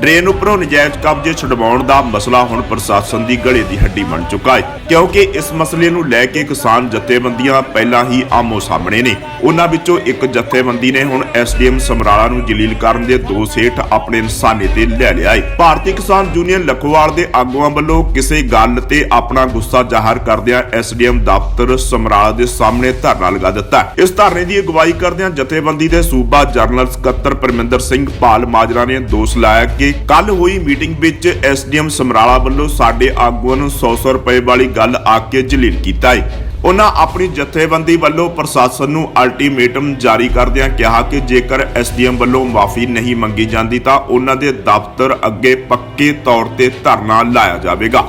Drain ਉੱਪਰੋਂ ਨਜਾਇਜ਼ ਕਬਜ਼ੇ ਛਡਵਾਉਣ ਦਾ ਮਸਲਾ ਹੁਣ ਪ੍ਰਸ਼ਾਸਨ ਦੀ ਗਲੇ ਦੀ ਹੱਡੀ ਬਣ ਚੁੱਕਾ ਹੈ, ਕਿਉਂਕਿ ਇਸ ਮਸਲੇ ਨੂੰ ਲੈ ਕੇ ਕਿਸਾਨ ਜਥੇਬੰਦੀਆਂ ਪਹਿਲਾਂ ਹੀ ਆਮੋ ਸਾਹਮਣੇ ਨੇ। ਉਹਨਾਂ ਵਿੱਚੋਂ ਇੱਕ ਜਥੇਬੰਦੀ ਨੇ ਹੁਣ ਐਸਡੀਐਮ ਸਮਰਾਲਾ ਨੂੰ ਜਲੀਲ ਕਰਨ ਦੇ ਦੋਸ਼ ਹੇਠ ਆਪਣੇ ਨਿਸ਼ਾਨੇ ਤੇ ਲੈ ਲਿਆ ਹੈ। ਭਾਰਤੀ ਕਿਸਾਨ ਯੂਨੀਅਨ ਲਖੋਵਾਲ ਦੇ ਆਗੂਆਂ ਵੱਲੋਂ ਕਿਸੇ ਗੱਲ ਤੇ ਆਪਣਾ ਗੁੱਸਾ ਜ਼ਾਹਰ ਕਰਦਿਆਂ ਐਸਡੀਐਮ ਦਫ਼ਤਰ ਸਮਰਾਲਾ ਦੇ ਸਾਹਮਣੇ ਧਰਨਾ ਲਗਾ ਦਿੱਤਾ ਇਸ ਧਰਨੇ ਦੀ ਅਗਵਾਈ ਕਰਦਿਆਂ ਜਥੇਬੰਦੀ ਦੇ ਸੂਬਾ ਜਨਰਲ ਸਕੱਤਰ ਪਰਮਿੰਦਰ ਸਿੰਘ ਪਾਲ ਮਾਜਰਾ ਨੇ ਦੋਸ਼ ਲਾਇਆ ਕਿ ਕੱਲ ਹੋਈ ਮੀਟਿੰਗ ਵਿੱਚ ਐਸਡੀਐਮ ਸਮਰਾਲਾ ਵੱਲੋਂ ਸਾਡੇ ਆਗੂਆਂ ਨੂੰ 100-100 ਰੁਪਏ ਵਾਲੀ ਗੱਲ ਆ ਕੇ ਜਲੀਲ ਕੀਤਾ ਹੈ ਉਹਨਾਂ ਆਪਣੀ ਜਥੇਬੰਦੀ ਵੱਲੋਂ ਪ੍ਰਸ਼ਾਸਨ ਨੂੰ ਅਲਟੀਮੇਟਮ ਜਾਰੀ ਕਰਦਿਆਂ ਕਿਹਾ ਕਿ ਜੇਕਰ ਐਸਡੀਐਮ ਵੱਲੋਂ ਮਾਫੀ ਨਹੀਂ ਮੰਗੀ ਜਾਂਦੀ ਤਾਂ ਉਹਨਾਂ ਦੇ ਦਫ਼ਤਰ ਅੱਗੇ ਪੱਕੇ ਤੌਰ ਤੇ ਧਰਨਾ ਲਾਇਆ ਜਾਵੇਗਾ।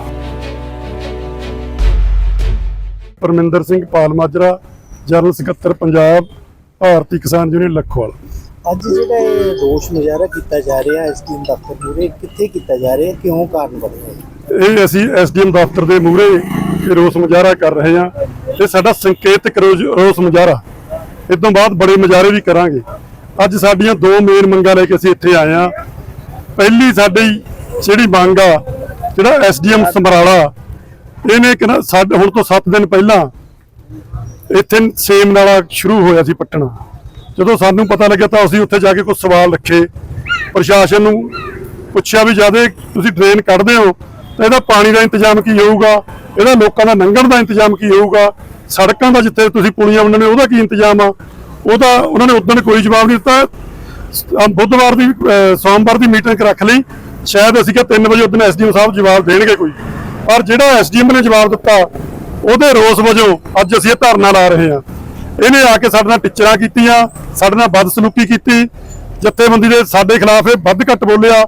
ਪਰਮਿੰਦਰ ਸਿੰਘ ਪਾਲ ਮਾਜਰਾ, ਜਨਰਲ ਸਕੱਤਰ ਪੰਜਾਬ, ਭਾਰਤੀ ਕਿਸਾਨ ਯੂਨੀਅਨ, ਲਖੋਵਾਲ। ਅੱਜ ਜਿਹੜਾ ਇਹ ਦੋਸ਼ ਮੁਜ਼ਾਹਰਾ ਕੀਤਾ ਜਾ ਰਿਹਾ ਹੈ ਦਫ਼ਤਰ ਮੂਰੇ ਕਿੱਥੇ ਕੀਤਾ ਜਾ ਰਿਹਾ ਕਿਉਂ ਕਾਰਨ ਬਣਿਆ ਇਹ ਅਸੀਂ ਐਸਡੀਐਮ ਦਫ਼ਤਰ ਦੇ ਮੂਹਰੇ ਰੋਸ ਮੁਜ਼ਾਹਰਾ ਕਰ ਰਹੇ ਹਾਂ ਇਹ ਸਾਡਾ ਸੰਕੇਤਕ ਰੋਸ ਮੁਜ਼ਾਹਰਾ। ਇਸ ਤੋਂ ਬਾਅਦ ਬੜੇ ਮੁਜ਼ਾਹਰੇ ਵੀ ਕਰਾਂਗੇ। ਅੱਜ ਸਾਡੀਆਂ ਦੋ ਮੇਨ ਮੰਗਾਂ ਲੈ ਕੇ ਅਸੀਂ ਇੱਥੇ ਆਏ ਹਾਂ। ਪਹਿਲੀ ਸਾਡੀ ਜਿਹੜੀ ਮੰਗ ਆ, ਜਿਹੜਾ ਐਸਡੀਐਮ ਸਮਰਾਲਾ, ਇਹਨੇ ਕਿ ਸਾਡੇ ਹੁਣ ਤੋਂ 7 ਦਿਨ ਪਹਿਲਾਂ ਇੱਥੇ ਸੇਮ ਨਾਲਾ ਸ਼ੁਰੂ ਹੋਇਆ ਸੀ ਪੱਟਣਾ। ਜਦੋਂ ਸਾਨੂੰ ਪਤਾ ਲੱਗਿਆ ਤਾਂ ਅਸੀਂ ਉੱਥੇ ਜਾ ਕੇ ਕੁਝ ਸਵਾਲ ਰੱਖੇ। ਪ੍ਰਸ਼ਾਸਨ ਨੂੰ ਪੁੱਛਿਆ ਵੀ ਜ਼ਿਆਦਾ ਤੁਸੀਂ ਡਰੇਨ ਕੱਢਦੇ ਹੋ, ਤਾਂ ਇਹਦਾ ਪਾਣੀ ਦਾ ਇੰਤਜ਼ਾਮ ਕੀ ਹੋਊਗਾ? ਇਹਦਾ ਲੋਕਾਂ ਦਾ ਲੰਘਣ ਦਾ ਇੰਤਜ਼ਾਮ ਕੀ ਹੋਊਗਾ? ਸੜਕਾਂ ਦਾ ਜਿੱਥੇ ਤੁਸੀਂ ਪੁਲੀਆਂ ਉਹਨਾਂ ਨੇ ਉਹਦਾ ਕੀ ਇੰਤਜ਼ਾਮ ਆ? ਉਹਦਾ ਉਹਨਾਂ ਨੇ ਉਦੋਂ ਕੋਈ ਜਵਾਬ ਨਹੀਂ ਦਿੱਤਾ। ਬੁੱਧਵਾਰ ਦੀ ਸੋਮਵਾਰ ਦੀ ਮੀਟਿੰਗ ਰੱਖ ਲਈ। ਸ਼ਾਇਦ ਅਸੀਂ ਕਿ 3 ਵਜੇ ਉਦੋਂ ਐਸਡੀਐਮ ਸਾਹਿਬ ਜਵਾਬ ਦੇਣਗੇ ਕੋਈ। ਪਰ ਜਿਹੜਾ ਐਸਡੀਐਮ ਨੇ ਜਵਾਬ ਦਿੱਤਾ, ਉਹਦੇ ਰੋਸ ਵਜੋਂ ਅੱਜ ਅਸੀਂ ਇਹ ਧਰਨਾ ਲਾ ਰਹੇ ਹਾਂ। ਇਹਨੇ ਆ ਕੇ ਸਾਡੇ ਨਾਲ ਟਿੱਚਰਾਂ ਕੀਤੀਆਂ, ਸਾਡੇ ਨਾਲ ਬਦਸਲੂਕੀ ਕੀਤੀ। ਜਥੇਬੰਦੀ ਦੇ ਸਾਡੇ ਖਿਲਾਫ ਇਹ ਵੱਧ ਘੱਟ ਬੋਲਿਆ।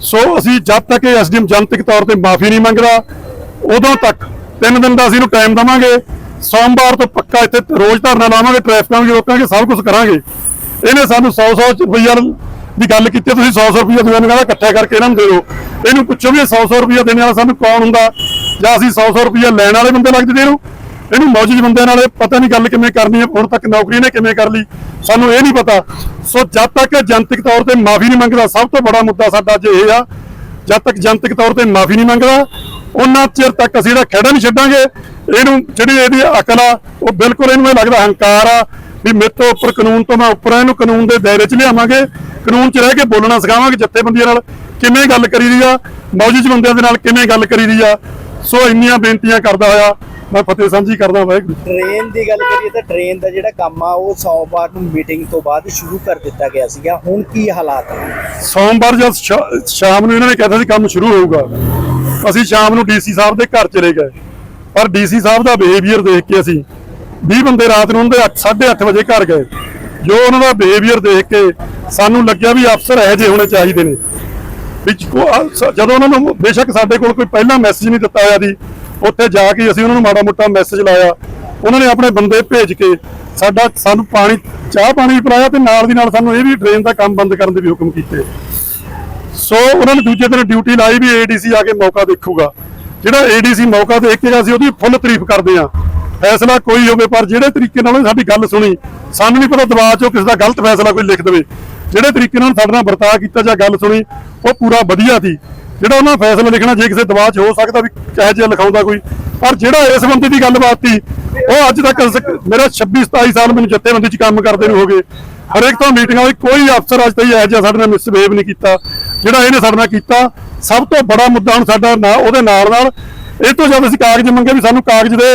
ਸੋ ਅਸੀਂ ਜਦ ਤੱਕ ਇਹ ਐਸਡੀਐਮ ਜਨਤਕ ਤੌਰ ਤੇ ਮਾਫੀ ਨਹੀਂ ਮੰਗਦਾ, ਉਦੋਂ ਤੱਕ ਤਿੰਨ ਦਿਨ ਦਾ ਅਸੀਂ ਇਹਨੂੰ ਟਾਈਮ ਦਵਾਂਗੇ। ਸੋਮਵਾਰ ਤੋਂ ਪੱਕਾ ਇੱਥੇ ਰੋਜ਼ ਧਰਨਾ ਲਾਵਾਂਗੇ, ਟ੍ਰੈਫਿਕਾਂ ਵੀ ਰੋਕਾਂਗੇ, ਸਭ ਕੁਝ ਕਰਾਂਗੇ। ਇਹਨੇ ਸਾਨੂੰ 100 100 ਰੁਪਈਆ ਦੀ ਗੱਲ ਕੀਤੀ, ਤੁਸੀਂ 100 100 ਰੁਪਈਆ ਦੂਜਿਆਂ ਨੂੰ ਕਹਿੰਦਾ ਇਕੱਠਾ ਕਰਕੇ ਇਹਨਾਂ ਨੂੰ ਦੇ ਦਿਓ। ਇਹਨੂੰ ਪੁੱਛੋ ਵੀ 100 100 ਰੁਪਈਆ ਦੇਣ ਵਾਲਾ ਸਾਨੂੰ ਕੌਣ ਹੁੰਦਾ? ਜਾਂ ਅਸੀਂ 100 100 ਰੁਪਈਆ ਲੈਣ ਵਾਲੇ ਬੰਦੇ ਲੱਗਦੇ ਇਹਨੂੰ? ਇਹਨੂੰ ਮੌਜੂਦ ਬੰਦਿਆਂ ਨਾਲ ਇਹ ਪਤਾ ਨਹੀਂ ਗੱਲ ਕਿਵੇਂ ਕਰਨੀ ਹੈ, ਹੁਣ ਤੱਕ ਨੌਕਰੀ ਨੇ ਕਿਵੇਂ ਕਰ ਲਈ, ਸਾਨੂੰ ਇਹ ਨਹੀਂ ਪਤਾ। ਸੋ ਜਦ ਤੱਕ ਜਨਤਕ ਤੌਰ ਤੇ ਮਾਫੀ ਨਹੀਂ ਮੰਗਦਾ, ਸਭ ਤੋਂ ਬੜਾ ਮੁੱਦਾ ਸਾਡਾ ਅੱਜ ਇਹ ਆ, ਜਦ ਤੱਕ ਜਨਤਕ ਤੌਰ ਤੇ ਮਾਫੀ ਨਹੀਂ ਮੰਗਦਾ, ਉਹਨਾਂ ਚਿਰ ਤੱਕ ਅਸੀਂ ਇਹਦਾ ਖਹਿੜਾ ਨਹੀਂ ਛੱਡਾਂਗੇ। ਇਹਨੂੰ ਜਿਹੜੀ ਇਹਦੀ ਅਕਲ ਆ, ਉਹ ਬਿਲਕੁਲ ਇਹਨੂੰ ਇਹ ਲੱਗਦਾ ਹੰਕਾਰ ਆ ਵੀ ਮੇਰੇ ਤੋਂ ਉੱਪਰ ਕਾਨੂੰਨ ਤੋਂ ਮੈਂ ਉੱਪਰ ਇਹਨੂੰ ਕਾਨੂੰਨ ਦੇ ਦਾਇਰੇ 'ਚ ਲਿਆਵਾਂਗੇ। ਕਾਨੂੰਨ 'ਚ ਰਹਿ ਕੇ ਬੋਲਣਾ ਸਿਖਾਵਾਂਗੇ ਜੱਥੇਬੰਦੀਆਂ ਨਾਲ, ਕਿਵੇਂ ਗੱਲ ਕਰੀਦੀ ਆ, ਮੌਜੂਦ ਬੰਦਿਆਂ ਦੇ ਨਾਲ ਕਿਵੇਂ ਗੱਲ ਕਰੀਦੀ ਆ। ਸੋ ਇੰਨੀਆਂ ਬੇਨਤੀਆਂ ਕਰਦਾ ਹੋਇਆ ਮੈਂ ਫਤਿਹ ਸਾਂਝੀ ਕਰਦਾ ਵਾਹਿਗੁਰੂ ਟ੍ਰੇਨ ਦੀ ਗੱਲ ਕਰੀਏ ਤਾਂ ਟ੍ਰੇਨ ਦਾ ਜਿਹੜਾ ਕੰਮ ਆ ਉਹ ਸੋਮਵਾਰ ਨੂੰ ਮੀਟਿੰਗ ਤੋਂ ਬਾਅਦ ਸ਼ੁਰੂ ਕਰ ਦਿੱਤਾ ਗਿਆ ਸੀਗਾ। ਹੁਣ ਕੀ ਹਾਲਾਤ ਆ ਸੋਮਵਾਰ ਜਦ ਸ਼ਾਮ ਨੂੰ ਇਹਨਾਂ ਨੇ ਕਹਿਤਾ ਸੀ ਕੰਮ ਸ਼ੁਰੂ ਹੋਊਗਾ। ਅਸੀਂ ਸ਼ਾਮ ਨੂੰ ਡੀਸੀ ਸਾਹਿਬ ਦੇ ਘਰ ਚਲੇ ਗਏ। ਪਰ ਡੀਸੀ ਸਾਹਿਬ ਦਾ ਬਿਹੇਵੀਅਰ ਦੇਖ ਕੇ ਅਸੀਂ 20 ਬੰਦੇ ਰਾਤ ਨੂੰ ਉਹਦੇ 8:30 ਵਜੇ ਘਰ ਗਏ। ਜੋ ਉਹਨਾਂ ਦਾ ਬਿਹੇਵੀਅਰ ਦੇਖ ਕੇ ਸਾਨੂੰ ਲੱਗਿਆ ਵੀ ਅਫਸਰ ਇਹੋ ਜਿਹੇ ਹੋਣੇ ਚਾਹੀਦੇ ਨੇ। ਵਿੱਚ ਜਦੋਂ ਉਹਨਾਂ ਨੂੰ ਬੇਸ਼ੱਕ ਸਾਡੇ ਕੋਲ ਕੋਈ ਪਹਿਲਾਂ ਮੈਸੇਜ ਨਹੀਂ ਦਿੱਤਾ ਹੋਇਆ ਸੀ ਉੱਥੇ ਜਾ ਕੇ ਅਸੀਂ ਉਹਨਾਂ ਨੂੰ ਮਾੜਾ ਮੋਟਾ ਮੈਸੇਜ ਲਾਇਆ। ਉਹਨਾਂ ਨੇ ਆਪਣੇ ਬੰਦੇ ਭੇਜ ਕੇ ਸਾਡਾ ਸਾਨੂੰ ਪਾਣੀ, ਚਾਹ ਪਾਣੀ ਵੀ ਪਿਲਾਇਆ ਤੇ ਨਾਲ ਦੀ ਨਾਲ ਸਾਨੂੰ ਇਹ ਵੀ ਡਰੇਨ ਦਾ ਕੰਮ ਬੰਦ ਕਰਨ ਦੇ ਵੀ ਹੁਕਮ ਕੀਤੇ। ਸੋ ਉਹਨਾਂ ਨੇ ਦੂਜੇ ਦਿਨ ਡਿਊਟੀ ਲਾਈ ਵੀ ਏਡੀਸੀ ਆ ਕੇ ਮੌਕਾ ਦੇਖੂਗਾ। ਜਿਹੜਾ ਏਡੀਸੀ ਮੌਕਾ ਦੇਖ ਕੇ ਅਸੀਂ ਉਹਦੀ ਫੁੱਲ ਤਾਰੀਫ ਕਰਦੇ ਹਾਂ। ਫੈਸਲਾ ਕੋਈ ਹੋਵੇ, ਪਰ ਜਿਹੜੇ ਤਰੀਕੇ ਨਾਲ ਉਹਨੇ ਸਾਡੀ ਗੱਲ ਸੁਣੀ, ਸਾਨੂੰ ਨਹੀਂ ਪਤਾ ਦਬਾਅ ਚੋਂ ਕਿਸੇ ਦਾ ਗਲਤ ਫੈਸਲਾ ਕੋਈ ਲਿਖ ਦੇਵੇ। ਜਿਹੜੇ ਤਰੀਕੇ ਨਾਲ ਸਾਡੇ ਨਾਲ ਵਰਤਾਅ ਕੀਤਾ ਜਾਂ ਗੱਲ ਸੁਣੀ, ਉਹ ਪੂਰਾ ਵਧੀਆ ਸੀ। ਜਿਹੜਾ ਉਹਨਾਂ ਫੈਸਲਾ ਲਿਖਣਾ ਜੇ ਕਿਸੇ ਦਬਾਅ 'ਚ ਹੋ ਸਕਦਾ ਵੀ ਚਾਹੇ ਜਿਹਾ ਲਿਖਾਉਂਦਾ ਕੋਈ ਪਰ ਜਿਹੜਾ ਇਸ ਬੰਦੇ ਦੀ ਗੱਲਬਾਤ ਸੀ ਉਹ ਅੱਜ ਤੱਕ ਮੇਰਾ 26 27 ਸਾਲ ਮੈਨੂੰ ਜੱਥੇਬੰਦੀ 'ਚ ਕੰਮ ਕਰਦੇ ਨੂੰ ਹੋ ਗਏ। ਹਰੇਕ ਤੋਂ ਮੀਟਿੰਗਾਂ ਹੋਈ ਕੋਈ ਅਫਸਰ ਅੱਜ ਤਾਈਂ ਇਹੋ ਜਿਹਾ ਸਾਡੇ ਨਾਲ ਮਿਸਬਿਹੇਵ ਨਹੀਂ ਕੀਤਾ ਜਿਹੜਾ ਇਹਨੇ ਸਾਡੇ ਨਾਲ ਕੀਤਾ ਸਭ ਤੋਂ ਬੜਾ ਮੁੱਦਾ ਹੁਣ ਸਾਡਾ ਨਾ ਉਹਦੇ ਨਾਲ ਨਾਲ ਇਹ ਤੋਂ ਜਦ ਅਸੀਂ ਕਾਗਜ਼ ਮੰਗੇ ਵੀ ਸਾਨੂੰ ਕਾਗਜ਼ ਦੇ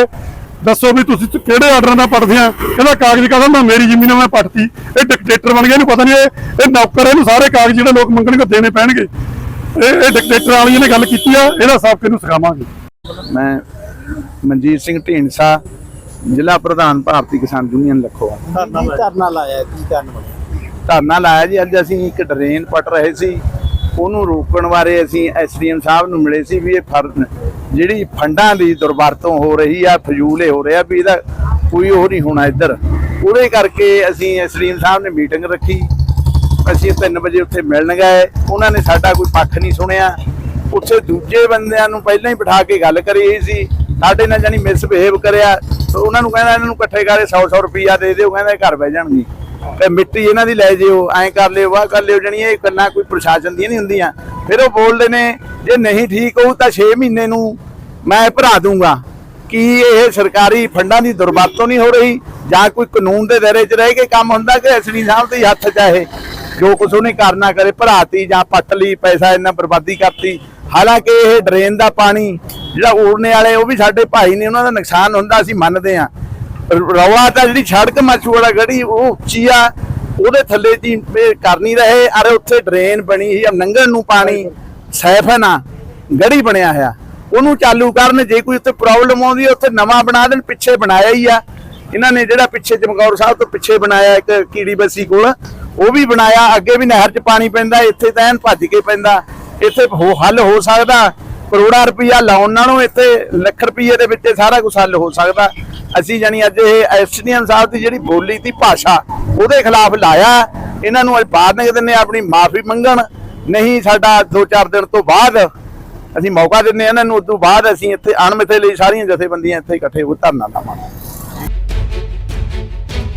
ਦੱਸੋ ਵੀ ਤੁਸੀਂ ਕਿਹੜੇ ਆਰਡਰਾਂ ਦਾ ਪੜਦੇ ਆ? ਕਹਿੰਦਾ ਕਾਗਜ਼ ਕਹਿੰਦਾ? ਮੈਂ ਮੇਰੀ ਜ਼ਮੀਨ ਆ, ਮੈਂ ਪੜਤੀ ਇਹ ਡਿਕਟੇਟਰ ਬਣ ਗਿਆ ਇਹਨੂੰ ਪਤਾ ਨਹੀਂ ਇਹ ਨੌਕਰ ਇਹਨੂੰ ਸਾਰੇ ਕਾਗਜ਼ ਜਿਹੜੇ ਲੋਕ ਮੰਗਣਗੇ ਦੇਣੇ ਪੈਣਗੇ। ਇਹ ਇਹ ਡਿਕਟੇਟਰ ਵਾਲੀ ਇਹਨੇ ਗੱਲ ਕੀਤੀ ਆ ਇਹਦਾ ਸਭ ਕਿਹਨੂੰ ਸਿਖਾਵਾਂਗੇ। ਮੈਂ ਮਨਜੀਤ ਸਿੰਘ ਢੀਂਡਸਾ ਜ਼ਿਲ੍ਹਾ ਪ੍ਰਧਾਨ ਭਾਰਤੀ ਕਿਸਾਨ ਯੂਨੀਅਨ ਲਖੋਆ ਕੀ ਧਰਨਾ ਲਾਇਆ ਕੀ ਕਾਰਨ ਧਰਨਾ ਲਾਇਆ ਜੀ ਅੱਜ ਅਸੀਂ ਇੱਕ ਡਰੇਨ ਪਟ ਰਹੇ ਸੀ। ਉਹਨੂੰ ਰੋਕਣ ਬਾਰੇ ਅਸੀਂ ਐਸਡੀਐਮ ਸਾਹਿਬ ਨੂੰ ਮਿਲੇ ਸੀ ਵੀ ਇਹ ਫਰ- ਜਿਹੜੀ ਫੰਡਾਂ ਦੀ ਦੁਰਵਰਤੋਂ ਹੋ ਰਹੀ ਆ ਫਜ਼ੂਲੇ ਹੋ ਰਿਹਾ ਵੀ ਇਹਦਾ ਕੋਈ ਉਹ ਨਹੀਂ ਹੋਣਾ ਇੱਧਰ। ਉਹਦੇ ਕਰਕੇ ਅਸੀਂ ਐਸਡੀਐਮ ਸਾਹਿਬ ਨੇ ਮੀਟਿੰਗ ਰੱਖੀ। ਅਸੀਂ 3 ਵਜੇ ਉੱਥੇ ਮਿਲਣ ਗਏ। ਉਹਨਾਂ ਨੇ ਸਾਡਾ ਕੋਈ ਪੱਖ ਨਹੀਂ ਸੁਣਿਆ। ਉੱਥੇ ਦੂਜੇ ਬੰਦਿਆਂ ਨੂੰ ਪਹਿਲਾਂ ਹੀ ਬਿਠਾ ਕੇ ਗੱਲ ਕਰੀ ਸੀ। ਸਾਡੇ ਨਾਲ ਜਾਨੀ ਮਿਸਬਿਹੇਵ ਕਰਿਆ। ਉਹਨਾਂ ਨੂੰ ਕਹਿੰਦਾ ਇਹਨਾਂ ਨੂੰ ਇਕੱਠੇ ਕਰੇ 100 100 ਰੁਪਈਆ ਦੇ ਦਿਓ। ਕਹਿੰਦਾ ਘਰ ਬਹਿ ਜਾਣਗੇ। ਤੇ ਮਿੱਟੀ ਇਹਨਾਂ ਦੀ ਲੈ ਜਿਓ। ਐਂ ਕਰ ਲਿਓ, ਵਾਹ ਕਰ ਲਿਓ। ਜਣੀ ਇਹ ਗੱਲਾਂ ਕੋਈ ਪ੍ਰਸ਼ਾਸਨ ਦੀਆਂ ਨਹੀਂ ਹੁੰਦੀਆਂ। ਫਿਰ ਉਹ ਬੋਲਦੇ ਨੇ, ਜੇ ਨਹੀਂ ਠੀਕ ਹੋਊ ਤਾਂ 6 ਮਹੀਨੇ ਨੂੰ ਮੈਂ ਭਰਾ ਦੂੰਗਾ ਕੀ ਇਹ ਸਰਕਾਰੀ ਫੰਡਾਂ ਦੀ ਦੁਰਵਰਤੋਂ ਨਹੀਂ ਹੋ ਰਹੀ? ਜਾਂ ਕੋਈ ਕਾਨੂੰਨ ਦੇ ਦਾਇਰੇ 'ਚ ਰਹਿ ਕੇ ਕੰਮ ਹੁੰਦਾ ਕਿ ਐਸਡੀ ਸਾਹਿਬ ਦੇ ਹੱਥ 'ਚ ਆ ਇਹ? ਜੋ ਕੁਝ ਉਹਨੇ ਕਰਨਾ ਕਰੇ, ਭਰਾਤੀ ਜਾਂ ਪੱਟ ਲਈ, ਪੈਸਾ ਇੰਨਾ ਬਰਬਾਦੀ ਕਰਤੀ। ਹਾਲਾਂਕਿ ਇਹ ਡਰੇਨ ਦਾ ਪਾਣੀ, ਜਿਹੜਾ ਉੜਨੇ ਵਾਲੇ, ਉਹ ਵੀ ਸਾਡੇ ਭਾਈ ਨੇ ਉਹਨਾਂ ਦਾ ਨੁਕਸਾਨ ਹੁੰਦਾ ਅਸੀਂ ਮੰਨਦੇ ਹਾਂ। ਰੌਲਾ ਤਾਂ ਜਿਹੜੀ ਸੜਕ ਮਚੂੜਾ ਗੜੀ, ਉਹ ਉੱਚੀ ਆ, ਉਹਦੇ ਥੱਲੇ ਦੀ ਇਹ ਰਹੇ, ਅਰੇ ਉੱਥੇ ਡਰੇਨ ਬਣੀ ਸੀ ਨੰਗਣ ਨੂੰ ਪਾਣੀ, ਸੈਫਨ ਆ, ਗੜੀ ਬਣਿਆ ਹੋਇਆ। ਉਹਨੂੰ ਚਾਲੂ ਕਰਨ, ਜੇ ਕੋਈ ਉੱਥੇ ਪ੍ਰੋਬਲਮ ਆਉਂਦੀ ਉੱਥੇ ਨਵਾਂ ਬਣਾ ਦੇਣ, ਪਿੱਛੇ ਬਣਾਇਆ ਹੀ ਆ। ਇਹਨਾਂ ਨੇ ਜਿਹੜਾ ਪਿੱਛੇ ਚਮਕੌਰ ਸਾਹਿਬ ਤੋਂ ਪਿੱਛੇ ਬਣਾਇਆ ਇੱਕ ਕੀੜੀ ਬੱਸੀ ਕੋਲ ਉਹ ਵੀ ਬਣਾਇਆ, ਅੱਗੇ ਵੀ ਨਹਿਰ 'ਚ ਪਾਣੀ ਪੈਂਦਾ, ਇੱਥੇ ਤਾਂ ਐਨ ਭੱਜ ਕੇ ਪੈਂਦਾ। ਇੱਥੇ ਹੋ, ਹੱਲ ਹੋ ਸਕਦਾ, ਕਰੋੜਾਂ ਰੁਪਈਆ ਲਾਉਣ ਨਾਲੋਂ ਇੱਥੇ ਲੱਖ ਰੁਪਈਏ ਦੇ ਵਿੱਚ ਸਾਰਾ ਕੁਝ ਹੱਲ ਹੋ ਸਕਦਾ। ਅਸੀਂ ਜਾਨੀ ਅੱਜ ਇਹ ਐਸਟੀਐਮ ਸਾਹਿਬ ਦੀ ਜਿਹੜੀ ਬੋਲੀ ਦੀ ਭਾਸ਼ਾ, ਉਹਦੇ ਖਿਲਾਫ ਲਾਇਆ। ਇਹਨਾਂ ਨੂੰ ਅੱਜ ਬਾਹਰ ਨਿਕਲ ਦਿੰਦੇ ਆਪਣੀ ਮਾਫੀ ਮੰਗਣ। ਨਹੀਂ, ਸਾਡਾ 2-4 ਦਿਨ ਤੋਂ ਬਾਅਦ ਅਸੀਂ ਮੌਕਾ ਦਿੰਦੇ ਹਾਂ, ਇਹਨਾਂ ਨੂੰ ਉਸ ਤੋਂ ਬਾਅਦ ਅਸੀਂ ਇੱਥੇ ਅਣਮਿੱਥੇ ਲਈ ਸਾਰੀਆਂ ਜਥੇਬੰਦੀਆਂ ਇੱਥੇ ਇਕੱਠੇ ਹੋ ਧਰਨਾ ਲਾਵਾਂਗੇ।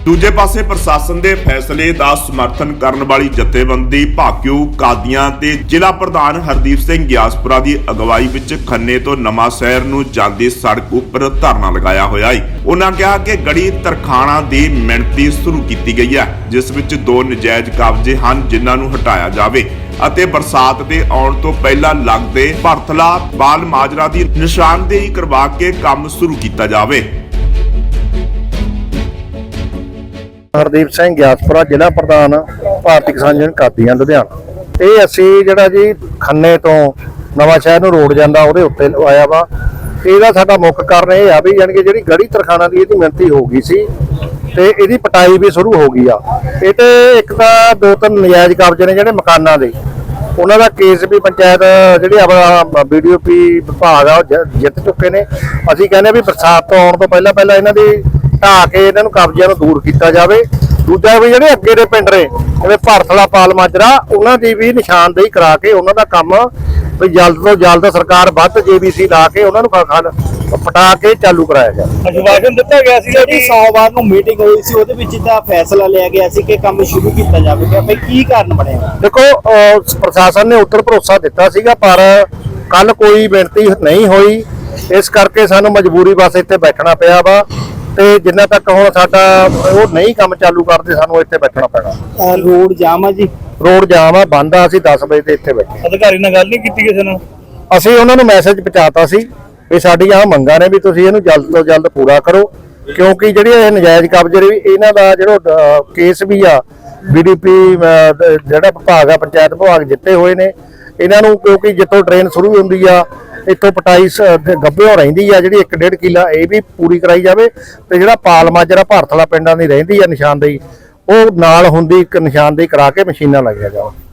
ਦੂਜੇ ਪਾਸੇ ਪ੍ਰਸ਼ਾਸਨ ਦੇ ਫੈਸਲੇ ਦਾ ਸਮਰਥਨ ਕਰਨ ਵਾਲੀ ਜਥੇਬੰਦੀ ਭਾਕਿਊ ਕਾਦੀਆਂ ਤੇ ਜ਼ਿਲ੍ਹਾ ਪ੍ਰਧਾਨ ਹਰਦੀਪ ਸਿੰਘ ਗਿਆਸਪੁਰਾ ਦੀ ਅਗਵਾਈ ਵਿੱਚ ਖੰਨੇ ਤੋਂ ਨਵਾਂ ਸ਼ਹਿਰ ਨੂੰ ਜਾਂਦੀ ਸੜਕ ਉੱਪਰ ਧਰਨਾ ਲਗਾਇਆ ਹੋਇਆ ਹੈ ਉਹਨਾਂ ਕਿਹਾ ਕਿ ਗੜੀ ਤਰਖਾਣਾ ਦੀ ਮਿਣਤੀ ਸ਼ੁਰੂ ਕੀਤੀ ਗਈ ਹੈ, ਜਿਸ ਵਿੱਚ ਦੋ ਨਜਾਇਜ਼ ਕਬਜ਼ੇ ਹਨ ਜਿਨ੍ਹਾਂ ਨੂੰ ਹਟਾਇਆ ਜਾਵੇ ਅਤੇ ਬਰਸਾਤ ਦੇ ਆਉਣ ਤੋਂ ਪਹਿਲਾਂ ਲੱਗਦੇ ਭਰਥਲਾ, ਬਾਲ ਮਾਜਰਾ ਦੀ ਨਿਸ਼ਾਨਦੇਹੀ ਕਰਵਾ ਕੇ ਕੰਮ ਸ਼ੁਰੂ ਕੀਤਾ ਜਾਵੇ। ਹਰਦੀਪ ਸਿੰਘ ਗਿਆਸਪੁਰਾ ਜ਼ਿਲ੍ਹਾ ਪ੍ਰਧਾਨ ਭਾਰਤੀ ਕਿਸਾਨ ਯੂਨੀਅਨ ਕਾਦੀਆਂ, ਲੁਧਿਆਣਾ। ਇਹ ਅਸੀਂ ਜਿਹੜਾ ਜੀ ਖੰਨੇ ਤੋਂ ਨਵਾਂ ਸ਼ਹਿਰ ਨੂੰ ਰੋਡ ਜਾਂਦਾ, ਉਹਦੇ ਉੱਤੇ ਆਇਆ ਵਾ। ਇਹਦਾ ਸਾਡਾ ਮੁੱਖ ਕਾਰਨ ਇਹ ਆ ਵੀ ਯਾਨੀ ਕਿ ਜਿਹੜੀ ਗੜੀ ਤਰਖਾਣਾ ਦੀ ਇਹਦੀ ਮਿਹਨਤੀ ਹੋ ਗਈ ਸੀ ਤੇ ਇਹਦੀ ਪਟਾਈ ਵੀ ਸ਼ੁਰੂ ਹੋ ਗਈ ਆ। ਇਹ ਤੇ ਇੱਕ ਤਾਂ ਦੋ ਤਿੰਨ ਨਜਾਇਜ਼ ਕਬਜ਼ੇ ਨੇ ਜਿਹੜੇ ਮਕਾਨਾਂ ਦੇ। ਉਹਨਾਂ ਦਾ ਕੇਸ ਵੀ ਪੰਚਾਇਤ ਜਿਹੜੀ ਆਪਣਾ ਬੀਡੀਓਪੀ ਵਿਭਾਗ ਆ, ਉਹ ਜਿੱਤ ਚੁੱਕੇ ਨੇ। ਅਸੀਂ ਕਹਿੰਦੇ ਵੀ ਬਰਸਾਤ ਤੋਂ ਆਉਣ ਤੋਂ ਪਹਿਲਾਂ ਪਹਿਲਾਂ ਇਹਨਾਂ ਦੀ ਢਾਹ ਕੇ ਇਹਨਾਂ ਨੂੰ ਕਬਜ਼ਿਆਂ ਨੂੰ ਦੂਰ ਕੀਤਾ ਜਾਵੇ। ਦੂਜਾ ਵੀ ਜਿਹੜੇ ਅੱਗੇ ਦੇ ਪਿੰਡ ਨੇ ਜਿਵੇਂ ਭਾਰਤਲਾ ਪਾਲ ਮਾਜਰਾ ਉਹਨਾਂ ਦੀ ਵੀ ਨਿਸ਼ਾਨਦੇਹੀ ਕਰਾ ਕੇ ਉਹਨਾਂ ਦਾ ਕੰਮ ਵੀ ਜਲਦ ਤੋਂ ਜਲਦ ਸਰਕਾਰ ਵੱਧ ਜੀਬੀਸੀ ਲਾ ਕੇ ਉਹਨਾਂ ਨੂੰ ਖਾਨ ਪਟਾ ਕੇ ਚਾਲੂ ਕਰਾਇਆ ਜਾਵੇ। ਅਸ਼ਵਾਸਨ ਦਿੱਤਾ ਗਿਆ ਸੀ ਜਿਹੜੀ ਸੋਮਵਾਰ ਨੂੰ ਮੀਟਿੰਗ ਹੋਈ ਸੀ ਉਹਦੇ ਵਿੱਚ ਤਾਂ ਫੈਸਲਾ ਲਿਆ ਗਿਆ ਸੀ ਕਿ ਕੰਮ ਸ਼ੁਰੂ ਕੀਤਾ ਜਾਵੇਗਾ। ਭਈ ਕੀ ਕਾਰਨ ਬਣਿਆ? ਦੇਖੋ ਪ੍ਰਸ਼ਾਸਨ ਨੇ ਉੱਤਰ ਭਰੋਸਾ ਦਿੱਤਾ ਸੀਗਾ ਪਰ ਕੱਲ ਕੋਈ ਬੇਨਤੀ ਨਹੀਂ ਹੋਈ। ਇਸ ਕਰਕੇ ਸਾਨੂੰ ਮਜਬੂਰੀ ਬਸ ਇੱਥੇ ਬੈਠਣਾ ਪਿਆ ਵਾ। ਤੇ ਜਿੰਨਾ ਤੱਕ ਹੁਣ ਸਾਡਾ ਉਹ ਨਹੀਂ ਕੰਮ ਚਾਲੂ ਕਰਦੇ ਸਾਨੂੰ ਇੱਥੇ ਬੈਠਣਾ ਪੈਣਾ। ਰੋਡ ਜਾਮ ਆ ਜੀ? ਰੋਡ ਜਾਮ ਆ ਬੰਦ ਆ ਅਸੀਂ 10 ਵਜੇ ਤੇ ਇੱਥੇ ਬੈਠੇ ਅਧਿਕਾਰੀ ਨਾਲ ਗੱਲ ਨਹੀਂ ਕੀਤੀ ਕਿਸੇ ਨਾਲ? ਅਸੀਂ ਉਹਨਾਂ ਨੂੰ ਮੈਸੇਜ ਪਹੁੰਚਾਤਾ ਸੀ ਵੀ ਸਾਡੀਆਂ ਆਹ ਮੰਗਾਂ ਨੇ ਵੀ ਤੁਸੀਂ ਇਹਨੂੰ ਜਲਦ ਤੋਂ ਜਲਦ ਪੂਰਾ ਕਰੋ ਕਿਉਂਕਿ ਜਿਹੜੇ ਇਹ ਨਜਾਇਜ਼ ਕਬਜ਼ੇ ਵੀ ਇਹਨਾਂ ਦਾ ਜਿਹੜਾ ਕੇਸ ਵੀ ਆ ਬੀਡੀਪੀ ਜਿਹੜਾ ਵਿਭਾਗ ਆ ਪੰਚਾਇਤ ਵਿਭਾਗ ਜਿੱਤੇ ਹੋਏ ਨੇ ਇਹਨਾਂ ਨੂੰ ਕਿਉਂਕਿ ਜਿੱਥੋਂ ਟ੍ਰੇਨ ਸ਼ੁਰੂ ਹੁੰਦੀ ਆ ਇੱਥੋਂ ਪਟਾਈ ਗੱਭਿਓ ਰਹਿੰਦੀ ਆ ਜਿਹੜੀ 1.5 ਕਿੱਲਾ ਇਹ ਵੀ ਪੂਰੀ ਕਰਾਈ ਜਾਵੇ ਤੇ ਜਿਹੜਾ ਪਾਲ ਮਾਜਰਾ ਭਾਰਤਲਾ ਪਿੰਡਾਂ ਦੀ ਰਹਿੰਦੀ ਆ ਨਿਸ਼ਾਨਦੇਹੀ ਉਹ ਨਾਲ ਹੁੰਦੀ ਇੱਕ ਨਿਸ਼ਾਨਦੇਹੀ ਕਰਾ ਕੇ ਮਸ਼ੀਨਾਂ ਲੱਗਿਆ ਜਾਵੇ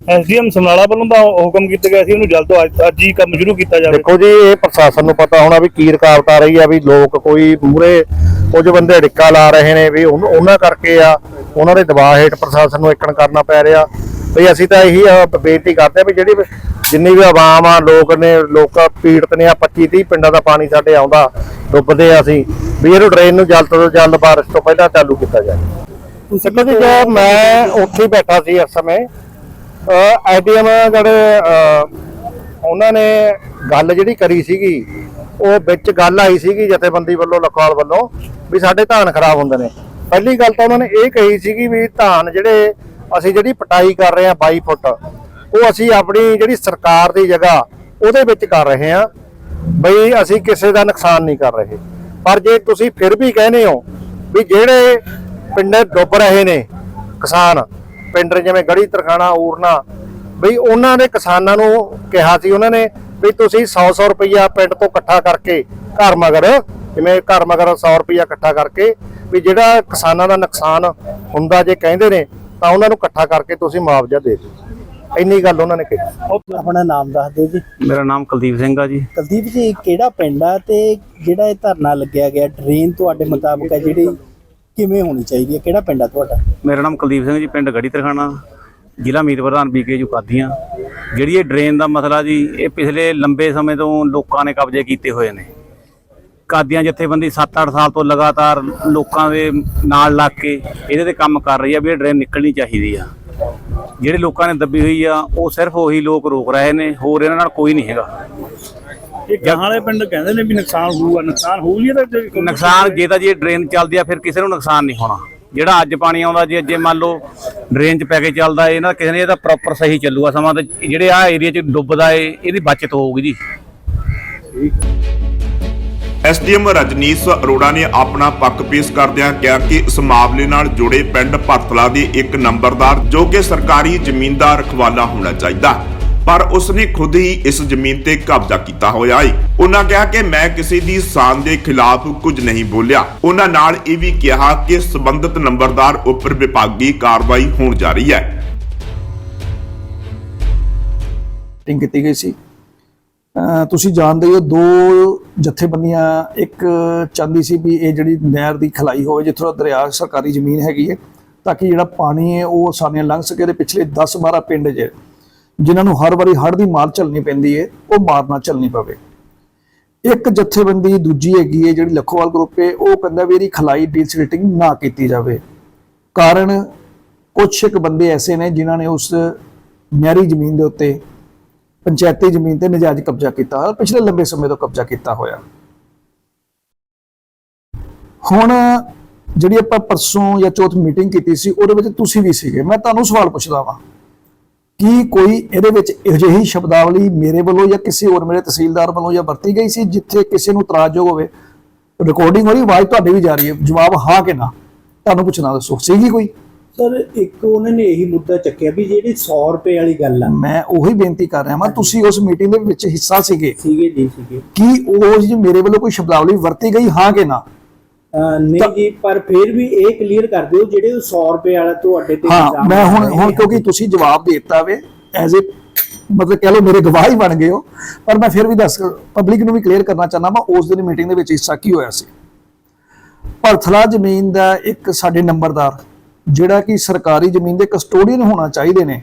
ਐਸਡੀਐਮ ਸਮਨਾਲਾ ਵੱਲੋਂ ਤਾਂ ਹੁਕਮ ਕੀਤਾ ਗਿਆ ਸੀ ਉਹਨੂੰ ਜਲਦ ਤੋਂ ਅੱਜ ਅੱਜ ਹੀ ਕੰਮ ਸ਼ੁਰੂ ਕੀਤਾ ਜਾਵੇ। ਦੇਖੋ ਜੀ ਇਹ ਪ੍ਰਸ਼ਾਸਨ ਨੂੰ ਪਤਾ ਹੋਣਾ ਵੀ ਕੀ ਰੁਕਾਵਟ ਆ ਰਹੀ ਆ ਵੀ ਲੋਕ ਕੋਈ ਮੂਰੇ ਕੁਝ ਬੰਦੇ ਢਿੱਕਾ ਲਾ ਰਹੇ ਨੇ ਵੀ ਉਹਨੂੰ- ਉਹਨਾਂ ਕਰਕੇ ਆ ਉਹਨਾਂ ਦੇ ਦਬਾਅ ਹੇਠ ਪ੍ਰਸ਼ਾਸਨ ਨੂੰ ਇੱਕਣ ਕਰਨਾ ਪੈ ਰਿਹਾ। ਵੀ ਅਸੀਂ ਤਾਂ ਇਹੀ ਬੇਨਤੀ ਕਰਦੇ ਆ ਵੀ ਜਿਹੜੀ ਜਿੰਨੀ ਵੀ ਆਵਾਮ ਆ, ਲੋਕ ਨੇ, ਲੋਕ, ਪੀੜਤ ਨੇ ਆ 25 30 ਪਿੰਡਾਂ ਦਾ ਪਾਣੀ ਸਾਡੇ ਆਉਂਦਾ, ਡੁੱਬਦੇ ਆ ਅਸੀਂ, ਵੀ ਇਹਨੂੰ ਡਰੇਨ ਨੂੰ ਜਲਦ ਤੋਂ ਜਲਦ ਬਾਰਿਸ਼ ਤੋਂ ਪਹਿਲਾਂ ਚਾਲੂ ਕੀਤਾ ਜਾਵੇ ਸਿੱਖੋ ਜੀ ਮੈਂ ਉੱਥੇ ਬੈਠਾ ਸੀ ਇਸ ਸਮੇਂ ਐਡੀਐਮ ਜਿਹੜੇ ਉਹਨਾਂ ਨੇ ਗੱਲ ਜਿਹੜੀ ਕਰੀ ਸੀਗੀ, ਉਹ ਵਿੱਚ ਗੱਲ ਆਈ ਸੀਗੀ ਜਥੇਬੰਦੀ ਵੱਲੋਂ, ਲਖਵਾਲ ਵੱਲੋਂ, ਵੀ ਸਾਡੇ ਧਾਨ ਖਰਾਬ ਹੁੰਦੇ ਨੇ। ਪਹਿਲੀ ਗੱਲ ਤਾਂ ਉਹਨਾਂ ਨੇ ਇਹ ਕਹੀ ਸੀਗੀ ਵੀ ਧਾਨ ਜਿਹੜੇ ਅਸੀਂ ਜਿਹੜੀ ਪਟਾਈ ਕਰ ਰਹੇ ਆ 22 ਫੁੱਟ, ਉਹ ਅਸੀਂ ਆਪਣੀ ਜਿਹੜੀ ਸਰਕਾਰ ਦੀ ਜਗ੍ਹਾ ਉਹਦੇ ਵਿੱਚ ਕਰ ਰਹੇ ਆ ਬਈ ਅਸੀਂ ਕਿਸੇ ਦਾ ਨੁਕਸਾਨ ਨਹੀਂ ਕਰ ਰਹੇ। ਪਰ ਜੇ ਤੁਸੀਂ ਫਿਰ ਵੀ ਕਹਿੰਦੇ ਹੋ ਵੀ ਜਿਹੜੇ ਪਿੰਡ ਡੁੱਬ ਰਹੇ ਨੇ, ਕਿਸਾਨ, ਪਿੰਡ ਜਿਵੇਂ ਗੜੀ, ਤਰਖਾਣਾ, ਊਰਨਾ, ਬਈ ਉਹਨਾਂ ਦੇ ਕਿਸਾਨਾਂ ਨੂੰ ਕਿਹਾ ਸੀ ਉਹਨਾਂ ਨੇ ਵੀ ਤੁਸੀਂ 100-100 ਰੁਪਈਆ ਪਿੰਡ ਤੋਂ ਇਕੱਠਾ ਕਰਕੇ ਘਰ ਮਗਰ, ਜਿਵੇਂ ਘਰ ਮਗਰ 100 ਰੁਪਈਆ ਇਕੱਠਾ ਕਰਕੇ ਵੀ ਜਿਹੜਾ ਕਿਸਾਨਾਂ ਦਾ ਨੁਕਸਾਨ ਹੁੰਦਾ ਜੇ ਕਹਿੰਦੇ ਨੇ ਤਾਂ ਉਹਨਾਂ ਨੂੰ ਇਕੱਠਾ ਕਰਕੇ ਤੁਸੀਂ ਮੁਆਵਜ਼ਾ ਦੇ ਦਿਓ। ਇੰਨੀ ਗੱਲ ਉਹਨਾਂ ਨੇ ਕਹੀ। ਆਪਣਾ ਨਾਮ ਦੱਸ ਦਿਓ ਜੀ। ਮੇਰਾ ਨਾਮ ਕੁਲਦੀਪ ਸਿੰਘ ਆ ਜੀ। ਕੁਲਦੀਪ ਜੀ ਕਿਹੜਾ ਪਿੰਡ ਆ ਤੇ ਜਿਹੜਾ ਇਹ ਧਰਨਾ ਲੱਗਿਆ ਗਿਆ ਟ੍ਰੇਨ ਤੁਹਾਡੇ ਮੁਤਾਬਕ ਹੈ ਜਿਹੜੀ ਕਿਵੇਂ ਹੋਣੀ ਚਾਹੀਦੀ ਹੈ? ਕਿਹੜਾ ਪਿੰਡ ਆ ਤੁਹਾਡਾ? ਮੇਰਾ ਨਾਮ ਕੁਲਦੀਪ ਸਿੰਘ ਜੀ ਪਿੰਡ ਗੜੀ ਤਰਖਾਣਾ ਜ਼ਿਲ੍ਹਾ ਮੀਤ ਪ੍ਰਧਾਨ ਬੀਕੇ ਜੂ ਕਾਦੀਆਂ। ਜਿਹੜੀ ਇਹ ਡਰੇਨ ਦਾ ਮਸਲਾ ਜੀ ਇਹ ਪਿਛਲੇ ਲੰਬੇ ਸਮੇਂ ਤੋਂ ਲੋਕਾਂ ਨੇ ਕਬਜ਼ੇ ਕੀਤੇ ਹੋਏ ਨੇ। ਕਾਦੀਆਂ ਜਥੇਬੰਦੀ 7-8 ਸਾਲ ਤੋਂ ਲਗਾਤਾਰ ਲੋਕਾਂ ਦੇ ਨਾਲ ਲੱਗ ਕੇ ਇਹਦੇ ਤੇ ਕੰਮ ਕਰ ਰਹੀ ਆ ਵੀ ਇਹ ਡਰੇਨ ਨਿਕਲਣੀ ਚਾਹੀਦੀ ਆ। ਜਿਹੜੇ ਲੋਕਾਂ ਨੇ ਦੱਬੀ ਹੋਈ ਆ ਉਹ ਸਿਰਫ ਉਹੀ ਲੋਕ ਰੋਕ ਰਹੇ ਨੇ ਹੋਰ ਇਹਨਾਂ ਨਾਲ ਕੋਈ ਨਹੀਂ ਹੈਗਾ। ਇਹ ਗਾਹਾਂ ਵਾਲੇ ਪਿੰਡ ਕਹਿੰਦੇ ਨੇ ਵੀ ਨੁਕਸਾਨ ਹੋਊਗਾ ਨੁਕਸਾਨ ਹੋਊ ਨਹੀਂ ਇਹਦਾ ਨੁਕਸਾਨ ਜੇ ਤਾਂ ਜੇ ਡਰੇਨ ਚੱਲਦੀ ਆ ਫਿਰ ਕਿਸੇ ਨੂੰ ਨੁਕਸਾਨ ਨਹੀਂ ਹੋਣਾ। ਜਿਹੜਾ ਅੱਜ ਪਾਣੀ ਆਉਂਦਾ ਜੇ ਜੇ ਮੰਨ ਲਓ ਡਰੇਨ 'ਚ ਪੈ ਕੇ ਚੱਲਦਾ ਏ ਇਹਨਾਂ ਕਿਸੇ ਨੇ ਇਹਦਾ ਪ੍ਰੋਪਰ ਸਹੀ ਚੱਲੂਗਾ ਸਮਾਂ ਤੇ ਜਿਹੜੇ ਆ ਏਰੀਆ 'ਚ ਡੁੱਬਦਾ ਏ ਇਹਦੀ ਬਚਤ ਹੋਊਗੀ ਜੀ। ਐਸਡੀਐਮ ਰਜਨੀਸ਼ ਅਰੋੜਾ ਨੇ ਆਪਣਾ ਪੱਖ ਪੇਸ਼ ਕਰਦਿਆਂ ਕਿਹਾ ਕਿ ਇਸ ਮਾਮਲੇ ਨਾਲ ਜੁੜੇ ਪਿੰਡ ਭਰਤਲਾ ਦੇ ਇੱਕ ਨੰਬਰਦਾਰ ਜੋ ਕਿ ਸਰਕਾਰੀ ਜ਼ਮੀਨ ਦਾ ਰਖਵਾਲਾ ਹੋਣਾ ਚਾਹੀਦਾ। ਪਰ ਉਸਨੇ ਖੁਦ ਹੀ ਇਸ ਜ਼ਮੀਨ ਤੇ ਕਬਜ਼ਾ ਕੀਤਾ ਹੋਇਆ ਹੈ ਉਹਨਾਂ ਕਿਹਾ ਕਿ ਮੈਂ ਕਿਸੇ ਦੀ ਸਾਨ ਦੇ ਖਿਲਾਫ ਕੁਝ ਨਹੀਂ ਬੋਲਿਆ। ਉਹਨਾਂ ਨਾਲ ਇਹ ਵੀ ਕਿਹਾ ਕਿ ਸਬੰਧਤ ਨੰਬਰਦਾਰ ਉੱਪਰ ਵਿਭਾਗੀ ਕਾਰਵਾਈ ਹੋਣ ਜਾ ਰਹੀ ਹੈ। ਮੀਟਿੰਗ ਕੀਤੀ ਗਈ ਸੀ। ਤੁਸੀਂ ਜਾਣਦੇ ਹੋ, ਦੋ ਜਥੇਬੰਦੀਆਂ ਇੱਕ ਚਾਹੁੰਦੀ ਸੀ ਵੀ ਇਹ ਜਿਹੜੀ ਨਹਿਰ ਦੀ ਖਲਾਈ ਹੋਵੇ, ਜਿੱਥੋਂ ਦਰਿਆ ਸਰਕਾਰੀ ਜ਼ਮੀਨ ਹੈਗੀ ਹੈ, ਤਾਂ ਕਿ ਜਿਹੜਾ ਪਾਣੀ ਹੈ ਉਹ ਆਸਾਨੀ ਲੰਘ ਸਕੇ ਤੇ ਪਿਛਲੇ 10-12 ਪਿੰਡ ਜੇ ਜਿਨ੍ਹਾਂ ਨੂੰ ਹਰ ਵਾਰੀ ਹੜ੍ਹ ਦੀ ਮਾਰ ਝੱਲਣੀ ਪੈਂਦੀ ਹੈ, ਉਹ ਮਾਰ ਨਾ ਝੱਲਣੀ ਪਵੇ। ਇੱਕ ਜਥੇਬੰਦੀ ਦੂਜੀ ਹੈਗੀ ਹੈ ਜਿਹੜੀ ਲਖੋਵਾਲ ਗਰੁੱਪ ਹੈ, ਉਹ ਕਹਿੰਦਾ ਵੀ ਇਹਦੀ ਖਲਾਈ ਡੀਸਲਿਟਿੰਗ ਨਾ ਕੀਤੀ ਜਾਵੇ। ਕਾਰਨ ਕੁਝ ਇੱਕ ਬੰਦੇ ਐਸੇ ਨੇ ਜਿਨ੍ਹਾਂ ਨੇ ਉਸ ਨਹਿਰੀ ਜ਼ਮੀਨ ਦੇ ਉੱਤੇ ਪੰਚਾਇਤੀ ਜ਼ਮੀਨ ਤੇ ਨਜਾਇਜ਼ ਕਬਜ਼ਾ ਕੀਤਾ ਹੋਇਆ ਪਿਛਲੇ ਲੰਬੇ ਸਮੇਂ ਤੋਂ ਕਬਜ਼ਾ ਕੀਤਾ ਹੋਇਆ। ਹੁਣ ਜਿਹੜੀ ਆਪਾਂ ਪਰਸੋਂ ਜਾਂ ਚੌਥ ਮੀਟਿੰਗ ਕੀਤੀ ਸੀ, ਉਹਦੇ ਵਿੱਚ ਤੁਸੀਂ ਵੀ ਸੀਗੇ। ਮੈਂ ਤੁਹਾਨੂੰ ਸਵਾਲ ਪੁੱਛਦਾ ਵਾਂ ਕੀ ਕੋਈ ਇਹਦੇ ਵਿੱਚ ਅਜਿਹੀ ਸ਼ਬਦਾਵਲੀ ਮੇਰੇ ਵੱਲੋਂ ਜਾਂ ਕਿਸੇ ਹੋਰ ਮੇਰੇ ਤਹਿਸੀਲਦਾਰ ਵੱਲੋਂ ਜਾਂ ਵਰਤੀ ਗਈ ਸੀ, ਜਿੱਥੇ ਕਿਸੇ ਨੂੰ ਇਤਰਾਜ਼ਯੋਗ ਹੋਵੇ? ਰਿਕਾਰਡਿੰਗ ਹੋ ਰਹੀ ਆਵਾਜ਼ ਤੁਹਾਡੇ ਵੀ ਜਾ ਰਹੀ ਹੈ। ਜਵਾਬ ਹਾਂ ਕਿ ਨਾ? ਤੁਹਾਨੂੰ ਪੁੱਛਣਾ ਦੱਸੋ। ਸੀਗੀ ਕੋਈ? ਸਰ ਇੱਕ ਉਹਨਾਂ ਨੇ ਇਹੀ ਮੁੱਦਾ ਚੱਕਿਆ ਵੀ ਜਿਹੜੀ 100 ਰੁਪਏ ਵਾਲੀ ਗੱਲ ਆ। ਮੈਂ ਉਹੀ ਬੇਨਤੀ ਕਰ ਰਿਹਾ ਹਾਂ ਤੁਸੀਂ ਉਸ ਮੀਟਿੰਗ ਦੇ ਵਿੱਚ ਹਿੱਸਾ ਸੀਗੇ। ਸੀਗੇ ਜੀ ਸੀਗੇ। ਕੀ ਉਹ ਜੀ ਮੇਰੇ ਵੱਲੋਂ ਕੋਈ ਸ਼ਬਦਾਵਲੀ ਵਰਤੀ ਗਈ ਹਾਂ ਕਿ ਨਾ? ਅਹ ਨਹੀਂ ਜੀ ਪਰ ਫਿਰ ਵੀ ਇਹ ਕਲੀਅਰ ਕਰ ਦਿਓ ਜਿਹੜੇ ਉਹ 100 ਰੁਪਏ ਵਾਲਾ ਤੁਹਾਡੇ ਤੇ ਹਾਂ ਇਲਜ਼ਾਮ ਮੈਂ ਹੁਣ ਹੁਣ ਨੇ। ਕਿਉਂਕਿ ਤੁਸੀਂ ਜਵਾਬ ਦੇ ਦਿੱਤਾ ਵੇ ਐਜ਼ ਅ ਮਤਲਬ ਕਹਿ ਲਓ ਮੇਰੇ ਗਵਾਹ ਹੀ ਬਣ ਗਏ ਹੋ ਪਰ ਮੈਂ ਫਿਰ ਵੀ ਦੱਸ ਪਬਲਿਕ ਨੂੰ ਵੀ ਕਲੀਅਰ ਕਰਨਾ ਚਾਹੁੰਦਾ ਮੈਂ ਉਸ ਦਿਨ ਮੀਟਿੰਗ ਦੇ ਵਿੱਚ ਹਿੱਸਾ ਕੀ ਹੋਇਆ ਸੀ? ਭਰਥਲਾ ਜ਼ਮੀਨ ਦਾ ਇੱਕ ਸਾਡੇ ਨੰਬਰਦਾਰ ਜਿਹੜਾ ਕਿ ਸਰਕਾਰੀ ਜ਼ਮੀਨ ਦੇ ਕਸਟੋਡੀਅਨ ਹੋਣਾ ਚਾਹੀਦੇ ਨੇ,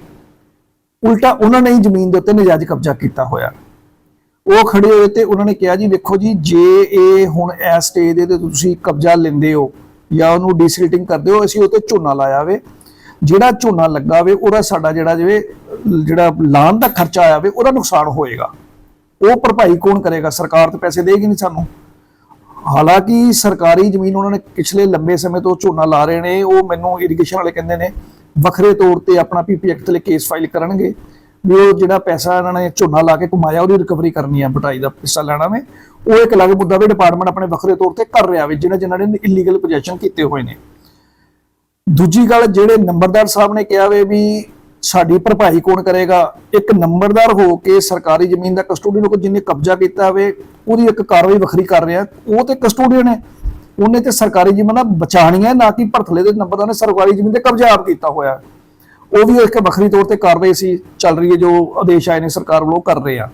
ਉਲਟਾ ਉਹਨਾਂ ਨੇ ਹੀ ਜ਼ਮੀਨ ਦੇ ਉੱਤੇ ਨਜਾਇਜ਼ ਕਬਜ਼ਾ ਕੀਤਾ ਹੋਇਆ। ਉਹ ਖੜੇ ਹੋਏ ਤੇ ਉਹਨਾਂ ਨੇ ਕਿਹਾ ਜੀ, ਵੇਖੋ ਜੀ, ਜੇ ਇਹ ਹੁਣ ਇਸ ਸਟੇਜ ਦੇ ਤੇ ਤੁਸੀਂ ਕਬਜ਼ਾ ਲੈਂਦੇ ਹੋ ਜਾਂ ਉਹਨੂੰ ਡੀਸਿਲਟਿੰਗ ਕਰਦੇ ਹੋ, ਅਸੀਂ ਉਹ ਤੇ ਝੋਨਾ ਲਾਇਆ ਵੇ। ਜਿਹੜਾ ਝੋਨਾ ਲੱਗਾ ਵੇ, ਉਹਦਾ ਸਾਡਾ ਜਿਹੜਾ ਜਿਵੇਂ, ਜਿਹੜਾ ਲਾਨ ਦਾ ਖਰਚਾ ਆਇਆ ਵੇ, ਉਹਦਾ ਨੁਕਸਾਨ ਹੋਏਗਾ। ਉਹ ਭਰਪਾਈ ਕੌਣ ਕਰੇਗਾ? ਸਰਕਾਰ ਤਾਂ ਪੈਸੇ ਦੇਗੀ ਨਹੀਂ ਸਾਨੂੰ। ਹਾਲਾਂਕਿ ਸਰਕਾਰੀ ਜ਼ਮੀਨ ਉਹਨਾਂ ਨੇ ਪਿਛਲੇ ਲੰਬੇ ਸਮੇਂ ਤੋਂ ਝੋਨਾ ਲਾ ਰਹੇ ਨੇ, ਉਹ ਮੈਨੂੰ ਇਰੀਗੇਸ਼ਨ ਵਾਲੇ ਕਹਿੰਦੇ ਨੇ, ਵੱਖਰੇ ਤੌਰ ਤੇ ਆਪਣਾ ਪੀਪੀ ਐਕਟ ਤੇ ਕੇਸ ਫਾਈਲ ਕਰਨਗੇ ਵੀ ਉਹ ਜਿਹੜਾ ਪੈਸਾ ਇਹਨਾਂ ਨੇ ਝੋਨਾ ਲਾ ਕੇ ਕਮਾਇਆ, ਉਹਦੀ ਰਿਕਵਰੀ ਕਰਨੀ ਆ ਬਟਾਈ ਦਾ ਹਿੱਸਾ ਲੈਣਾ ਵੇ। ਉਹ ਇੱਕ ਅਲੱਗ ਮੁੱਦਾ ਵੀ ਡਿਪਾਰਟਮੈਂਟ ਆਪਣੇ ਵੱਖਰੇ ਤੌਰ ਤੇ ਕਰ ਰਿਹਾ ਵੇ, ਜਿਹਨਾਂ ਜਿਨ੍ਹਾਂ ਨੇ ਇਲੀਗਲ ਪੋਜੀਸ਼ਨ ਕੀਤੇ ਹੋਏ ਨੇ। ਦੂਜੀ ਗੱਲ, ਜਿਹੜੇ ਨੰਬਰਦਾਰ ਸਾਹਿਬ ਨੇ ਕਿਹਾ ਵੇ ਵੀ ਸਾਡੀ ਭਰਪਾਈ ਕੌਣ ਕਰੇਗਾ? ਇੱਕ ਨੰਬਰਦਾਰ ਹੋ ਕੇ ਸਰਕਾਰੀ ਜ਼ਮੀਨ ਦਾ ਕਸਟੋਡੀਅਨ ਕੋ ਜਿੰਨੇ ਕਬਜ਼ਾ ਕੀਤਾ ਹੋਵੇ, ਉਹਦੀ ਇੱਕ ਕਾਰਵਾਈ ਵੱਖਰੀ ਕਰ ਰਿਹਾ। ਉਹ ਤੇ ਕਸਟੋਡੀਅਨ ਹੈ। ਉਹਨੇ ਤੇ ਸਰਕਾਰੀ ਜ਼ਮੀਨਾਂ ਹੈ ਨਾ ਕਿ ਭਰਥਲੇ ਦੇ ਨੰਬਰਦਾਰ ਨੇ ਸਰਕਾਰੀ ਜ਼ਮੀਨ ਤੇ ਕਬਜ਼ਾ ਆਪ ਕੀਤਾ ਹੋਇਆ। ਉਹ ਵੀ ਇੱਕ ਵੱਖਰੀ ਤੌਰ ਤੇ ਕਾਰਵਾਈ ਸੀ, ਚੱਲ ਰਹੀ ਹੈ ਜੋ ਆਦੇਸ਼ ਆਏ ਨੇ ਸਰਕਾਰ ਵੱਲੋਂ ਕਰ ਰਹੇ ਆ।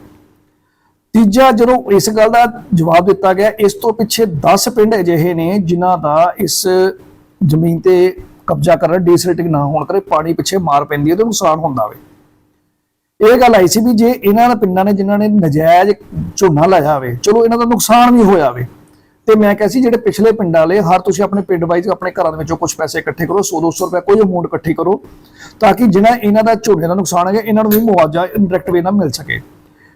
ਤੀਜਾ, ਜਦੋਂ ਇਸ ਗੱਲ ਦਾ ਜਵਾਬ ਦਿੱਤਾ ਗਿਆ, ਇਸ ਤੋਂ ਪਿੱਛੇ 10 ਪਿੰਡ ਅਜਿਹੇ ਨੇ ਜਿਨ੍ਹਾਂ ਦਾ ਇਸ ਜ਼ਮੀਨ ਤੇ ਕਬਜ਼ਾ ਕਰਨ ਡੀਸਰੇਟਿੰਗ ਨਾ ਹੋਣ ਕਰੇ, ਪਾਣੀ ਪਿੱਛੇ ਮਾਰ ਪੈਂਦੀ ਹੈ ਤੇ ਨੁਕਸਾਨ ਹੁੰਦਾ ਵੇ। ਇਹ ਗੱਲ ਆਈ ਸੀ ਵੀ ਜੇ ਇਹਨਾਂ ਦੇ ਪਿੰਡਾਂ ਨੇ ਜਿਨ੍ਹਾਂ ਨੇ ਨਜਾਇਜ਼ ਝੋਨਾ ਲਾਇਆ ਹੋਵੇ, ਚਲੋ ਇਹਨਾਂ ਦਾ ਨੁਕਸਾਨ ਵੀ ਹੋਇਆ ਵੇ। ਤੇ ਮੈਂ ਕਿਹਾ ਸੀ ਜਿਹੜੇ ਪਿਛਲੇ ਪਿੰਡਾਂ ਵਾਲੇ, ਹਰ ਤੁਸੀਂ ਆਪਣੇ ਪਿੰਡ ਵਾਈਜ਼ ਆਪਣੇ ਘਰਾਂ ਦੇ ਵਿੱਚੋਂ ਕੁਝ ਪੈਸੇ ਇਕੱਠੇ ਕਰੋ 100 200 ਰੁਪਏ ਕੋਈ ਅਮਾਉਂਟ ਇਕੱਠੀ ਕਰੋ, ਤਾਂ ਕਿ ਜਿਹੜਾ ਇਹਨਾਂ ਦਾ ਝੋਨੇ ਦਾ ਨੁਕਸਾਨ ਹੈ ਇਹਨਾਂ ਨੂੰ ਵੀ ਮੁਆਵਜ਼ਾ ਇਨਡਾਇਰੈਕਟ ਵੇ ਨਾਲ ਮਿਲ ਸਕੇ।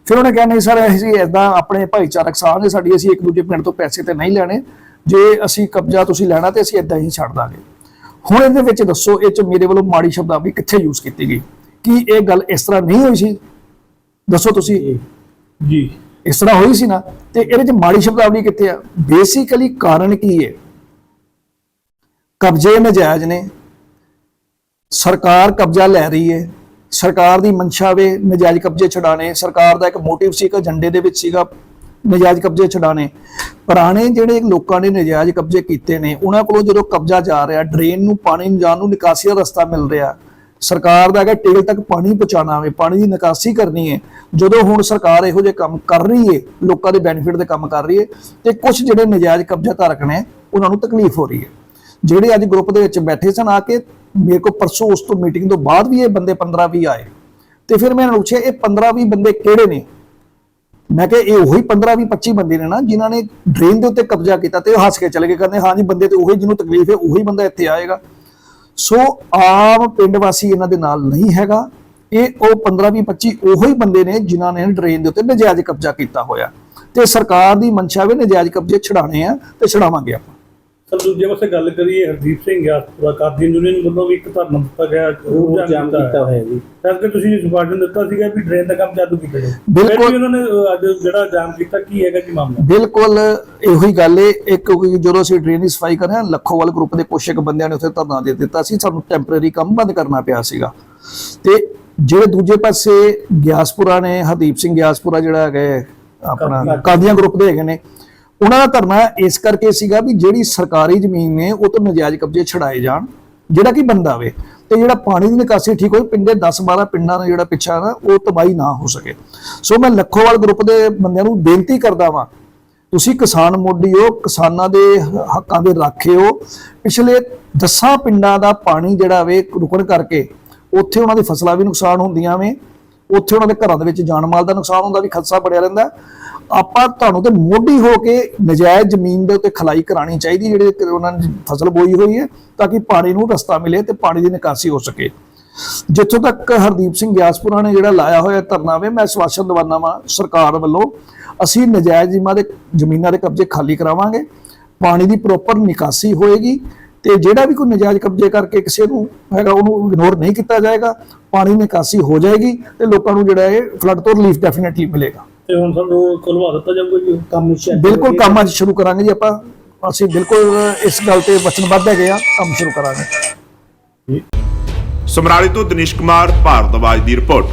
ਫਿਰ ਉਹਨੇ ਕਿਹਾ, ਨਹੀਂ ਸਰ ਅਸੀਂ ਇਦਾਂ ਆਪਣੇ ਭਾਈਚਾਰਕ ਸਾਂਝ ਹੈ, ਸਾਡੀ ਅਸੀਂ ਇੱਕ ਦੂਜੇ ਪਿੰਡ ਤੋਂ ਪੈਸੇ ਤੇ ਨਹੀਂ ਲੈਣੇ। ਜੇ ਅਸੀਂ ਕਬਜ਼ਾ ਤੁਸੀਂ ਲੈਣਾ ਤੇ ਅਸੀਂ ਇਦਾਂ ਹੀ ਛੱਡ ਦਾਂਗੇ। ਹੁਣ ਇਹਦੇ ਵਿੱਚ ਦੱਸੋ ਇਹ ਚ ਮੇਰੇ ਵੱਲੋਂ ਮਾੜੀ ਸ਼ਬਦਾਵਲੀ ਕਿੱਥੇ ਯੂਜ਼ ਕੀਤੀ ਗਈ? ਕੀ ਇਹ ਗੱਲ ਇਸ ਤਰ੍ਹਾਂ ਨਹੀਂ ਹੋਈ ਸੀ? ਦੱਸੋ ਤੁਸੀਂ। ਜੀ। ਇਸ ਤਰ੍ਹਾਂ ਹੋਈ ਸੀ ਨਾ ਤੇ ਇਹਦੇ ਚ ਮਾੜੀ ਸ਼ਬਦਾਵਲੀ ਕਿੱਥੇ ਆ? ਬੇਸਿਕਲੀ ਕਾਰਨ ਕੀ ਹੈ ਕਬਜ਼ੇ ਨਜਾਇਜ਼ ਨੇ। ਸਰਕਾਰ ਕਬਜ਼ਾ ਲੈ ਰਹੀ ਹੈ ਸਰਕਾਰ ਦੀ ਮਨਸ਼ਾ ਵੇ ਨਜਾਇਜ਼ ਕਬਜ਼ੇ ਛਡਾਣੇ ਸਰਕਾਰ ਦਾ ਇੱਕ ਮੋਟਿਵ ਸੀ ਕਿ ਏਜੰਡੇ ਦੇ ਵਿੱਚ ਸੀਗਾ। ਨਜਾਇਜ਼ ਕਬਜ਼ੇ ਛਡਾਣੇ ਪੁਰਾਣੇ ਜਿਹੜੇ ਲੋਕਾਂ ਨੇ ਨਜਾਇਜ਼ ਕਬਜ਼ੇ ਕੀਤੇ ਨੇ, ਉਹਨਾਂ ਕੋਲੋਂ ਜਦੋਂ ਕਬਜ਼ਾ ਜਾ ਰਿਹਾ, ਡਰੇਨ ਨੂੰ, ਪਾਣੀ ਨੂੰ ਜਾਣ ਨੂੰ ਨਿਕਾਸੀ ਦਾ ਰਸਤਾ ਮਿਲ ਰਿਹਾ। ਸਰਕਾਰ ਦਾ ਹੈਗਾ, ਟੇਲ ਤੱਕ ਪਾਣੀ ਪਹੁੰਚਾਉਣਾ ਵੇ ਪਾਣੀ ਦੀ ਨਿਕਾਸੀ ਕਰਨੀ ਹੈ। ਜਦੋਂ ਹੁਣ ਸਰਕਾਰ ਇਹੋ ਜਿਹੇ ਕੰਮ ਕਰ ਰਹੀ ਹੈ, ਲੋਕਾਂ ਦੇ ਬੈਨੀਫਿਟ ਦੇ ਕੰਮ ਕਰ ਰਹੀ ਹੈ, ਤੇ ਕੁਝ ਜਿਹੜੇ ਨਜਾਇਜ਼ ਕਬਜ਼ਾ ਧਾਰਕ ਨੇ, ਉਹਨਾਂ ਨੂੰ ਤਕਲੀਫ ਹੋ ਰਹੀ ਹੈ। ਜਿਹੜੇ ਅੱਜ ਗਰੁੱਪ ਦੇ ਵਿੱਚ ਬੈਠੇ ਸਨ ਆ ਕੇ, ਮੇਰੇ ਕੋਲ ਪਰਸੋਂ ਉਸ ਤੋਂ ਮੀਟਿੰਗ ਤੋਂ ਬਾਅਦ ਵੀ ਇਹ ਬੰਦੇ 15 20 ਆਏ। ਤੇ ਫਿਰ ਮੈਂ ਇਹਨਾਂ ਨੂੰ ਪੁੱਛਿਆ, ਇਹ 15 20 ਬੰਦੇ ਕਿਹੜੇ ਨੇ? ਮੈਂ ਕਿਹਾ ਇਹ ਉਹੀ 15 20 25 ਬੰਦੇ ਨੇ ਨਾ ਜਿਨ੍ਹਾਂ ਨੇ ਡਰੇਨ ਦੇ ਉੱਤੇ ਕਬਜ਼ਾ ਕੀਤਾ ਤੇ ਉਹ ਹੱਸ ਕੇ ਚਲੇ ਗਏ ਕਹਿੰਦੇ, ਹਾਂ ਜੀ, ਬੰਦੇ ਤੇ ਉਹੀ ਜਿਹਨੂੰ ਤਕਲੀਫ ਹੈ, ਉਹੀ ਬੰਦਾ ਇੱਥੇ ਆਏਗਾ। ਸੋ ਆਮ ਪਿੰਡ ਵਾਸੀ ਇਹਨਾਂ ਦੇ ਨਾਲ ਨਹੀਂ ਹੈਗਾ। ਇਹ ਉਹ 15 20 25 ਉਹੀ ਬੰਦੇ ਨੇ ਜਿਨ੍ਹਾਂ ਨੇ ਡਰੇਨ ਦੇ ਉੱਤੇ ਨਜਾਇਜ਼ ਕਬਜ਼ਾ ਕੀਤਾ ਹੋਇਆ। ਤੇ ਸਰਕਾਰ ਦੀ ਮਨਸ਼ਾ ਵੀ ਨਜਾਇਜ਼ ਕਬਜ਼ੇ ਛਡਾਣੇ ਆ ਤੇ ਛਡਾਵਾਂਗੇ ਆਪਾਂ। ਸਰ ਦੂਜੇ ਪਾਸੇ ਗੱਲ ਕਰੀਏ ਹਰਦੀਪ ਸਿੰਘ ਗਿਆਸਪੁਰਾ ਕਾਦੀ ਯੂਨੀਅਨ ਵੱਲੋਂ ਵੀ ਇੱਕ ਧਰਨਾ ਦਿੱਤਾ ਗਿਆ ਉਹ ਜਾਮ ਕੀਤਾ ਹੋਇਆ ਜੀ। ਕਰਕੇ ਤੁਸੀਂ ਸੁਪਾਰਟਨ ਦਿੱਤਾ ਸੀਗਾ ਵੀ ਡਰੇਨ ਦਾ ਕੰਮ ਚਾਲੂ ਕੀਤਾ ਜਾਵੇ? ਬਿਲਕੁਲ। ਉਹਨਾਂ ਨੇ ਅੱਜ ਜਿਹੜਾ ਜਾਮ ਕੀਤਾ ਕੀ ਹੈਗਾ ਕੀ ਮਾਮਲਾ? ਬਿਲਕੁਲ ਇਹੋ ਹੀ ਗੱਲ ਏ। ਇੱਕ ਕਿਉਂਕਿ ਜਦੋਂ ਅਸੀਂ ਡਰੇਨ ਦੀ ਸਫ਼ਾਈ ਕਰ ਰਹੇ ਹਾਂ ਲੱਖੋਵਾਲ ਗਰੁੱਪ ਦੇ ਕੁਛ ਇੱਕ ਬੰਦਿਆਂ ਨੇ ਉੱਥੇ ਧਰਨਾ ਦੇ ਦਿੱਤਾ ਸੀ। ਸਾਨੂੰ ਟੈਂਪਰੇਰੀ ਕੰਮ ਬੰਦ ਕਰਨਾ ਪਿਆ ਸੀਗਾ। ਤੇ ਜਿਹੜੇ ਦੂਜੇ ਪਾਸੇ ਗਿਆਸਪੁਰਾ ਨੇ ਹਰਦੀਪ ਸਿੰਘ ਗਿਆਸਪੁਰਾ ਜਿਹੜਾ ਹੈਗਾ ਆਪਣਾ ਕਾਦੀਆਂ ਗਰੁੱਪ ਦੇ ਹੈਗੇ ਨੇ ਉਹਨਾਂ ਦਾ ਧਰਨਾ ਇਸ ਕਰਕੇ ਸੀਗਾ ਵੀ ਜਿਹੜੀ ਸਰਕਾਰੀ ਜ਼ਮੀਨ ਨੇ ਉਹ ਤੋਂ ਨਜਾਇਜ਼ ਕਬਜ਼ੇ ਛਡਾਏ ਜਾਣ, ਜਿਹੜਾ ਕਿ ਬੰਦਾ ਵੇ ਤੇ ਜਿਹੜਾ ਪਾਣੀ ਦੀ ਨਿਕਾਸੀ ਠੀਕ ਹੋਈ, ਪਿੰਡੇ 10 12 ਪਿੰਡਾਂ ਦਾ ਜਿਹੜਾ ਪਿੱਛਾ ਨਾ, ਉਹ ਤਬਾਹੀ ਨਾ ਹੋ ਸਕੇ। ਸੋ ਮੈਂ ਲੱਖੋਵਾਲ ਗਰੁੱਪ ਦੇ ਬੰਦਿਆਂ ਨੂੰ ਬੇਨਤੀ ਕਰਦਾ ਵਾਂ, ਤੁਸੀਂ ਕਿਸਾਨ ਮੋਢੀ ਹੋ ਕਿਸਾਨਾਂ ਦੇ ਹੱਕਾਂ ਦੇ ਰਾਖੇ ਹੋ ਪਿਛਲੇ 10 ਪਿੰਡਾਂ ਦਾ ਪਾਣੀ ਜਿਹੜਾ ਵੇ ਰੁਕਣ ਕਰਕੇ, ਉੱਥੇ ਉਹਨਾਂ ਦੀ ਫਸਲਾਂ ਵੀ ਨੁਕਸਾਨ ਹੁੰਦੀਆਂ ਵੇ। ਉੱਥੇ ਉਹਨਾਂ ਦੇ ਘਰਾਂ ਦੇ ਵਿੱਚ ਜਾਨ ਮਾਲ ਦਾ ਨੁਕਸਾਨ ਹੁੰਦਾ, ਵੀ ਖਦਸ਼ਾ ਬੜਿਆ ਰਹਿੰਦਾ ਆਪਾਂ ਤੁਹਾਨੂੰ ਤੇ ਮੋਢੀ ਹੋ ਕੇ ਨਜਾਇਜ਼ ਜ਼ਮੀਨ ਦੇ ਉੱਤੇ ਖਲਾਈ ਕਰਾਣੀ ਚਾਹੀਦੀ ਜਿਹੜੇ ਉਹਨਾਂ ਨੇ ਫਸਲ ਬੋਈ ਹੋਈ ਹੈ, ਤਾਂ ਕਿ ਪਾਣੀ ਨੂੰ ਰਸਤਾ ਮਿਲੇ ਤੇ ਪਾਣੀ ਦੀ ਨਿਕਾਸੀ ਹੋ ਸਕੇ। ਜਿੱਥੋਂ ਤੱਕ ਹਰਦੀਪ ਸਿੰਘ ਗਿਆਸਪੁਰਾ ਨੇ ਜਿਹੜਾ ਲਾਇਆ ਹੋਇਆ ਧਰਨਾ ਵੇ, ਮੈਂ ਸਵਾਸ਼ਨ ਦਵਾਨਾ ਵਾਂ ਸਰਕਾਰ ਵੱਲੋਂ, ਅਸੀਂ ਨਜਾਇਜ਼ ਦੇ ਜ਼ਮੀਨਾਂ ਦੇ ਕਬਜ਼ੇ ਖਾਲੀ ਕਰਾਵਾਂਗੇ, ਪਾਣੀ ਦੀ ਪ੍ਰੋਪਰ ਨਿਕਾਸੀ ਹੋਏਗੀ ਤੇ ਜਿਹੜਾ ਵੀ ਕੋਈ ਨਜਾਇਜ਼ ਕਬਜ਼ੇ ਕਰਕੇ ਕਿਸੇ ਨੂੰ ਹੈਗਾ ਉਹਨੂੰ ਇਗਨੋਰ ਨਹੀਂ ਕੀਤਾ ਜਾਏਗਾ ਪਾਣੀ ਨਿਕਾਸੀ ਹੋ ਜਾਏਗੀ ਤੇ ਲੋਕਾਂ ਨੂੰ ਜਿਹੜਾ ਹੈ ਫਲੱਡ ਤੋਂ ਰਿਲੀਫ ਡੈਫੀਨਿਟਲੀ ਮਿਲੇਗਾ। ਤੇ ਹੁਣ ਸਾਨੂੰ ਖੁਲਵਾ ਦਿੱਤਾ ਜਾਊਗਾ ਜੀ ਕੰਮ ਸ਼ੁਰੂ ਬਿਲਕੁਲ ਕੰਮ ਅੱਜ ਸ਼ੁਰੂ ਕਰਾਂਗੇ ਜੀ ਆਪਾਂ। ਅਸੀਂ ਬਿਲਕੁਲ ਇਸ ਗੱਲ ਤੇ ਵਚਨਬੱਧ ਹੈਗੇ ਆ ਕੰਮ ਸ਼ੁਰੂ ਕਰਾਂਗੇ। ਸਮਰਾਲੇ ਤੋਂ ਦਿਨੇਸ਼ ਕੁਮਾਰ ਭਾਰਤਵਾਜ ਦੀ ਰਿਪੋਰਟ।